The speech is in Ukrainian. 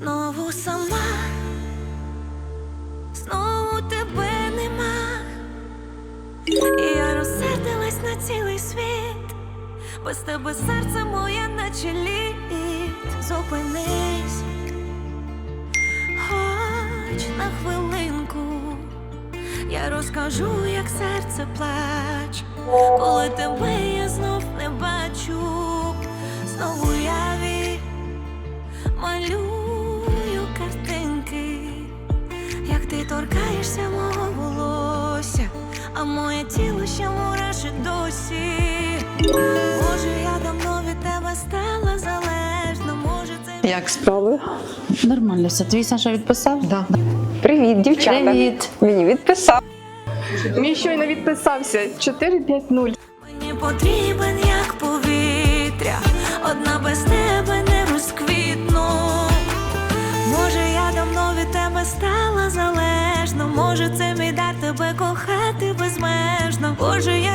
Знову сама, знову тебе нема. І я розсердилась на цілий світ. Без тебе серце моє наче лід. Зупинись, хоч на хвилинку. Я розкажу, як серце плач, коли тебе я моє тіло ще мурашить досі. Може, я давно від тебе стала залежна, може це Як справи? Нормально все. Твій Саша відписав? Да. Привіт, дівчата. Привіт. Мені відписав. Мій щойно відписався 450. Мені потрібен як повітря, одна без тебе не розквітну. Може, я давно від тебе стала залежна, може, це мій дар тебе кохати Боже, я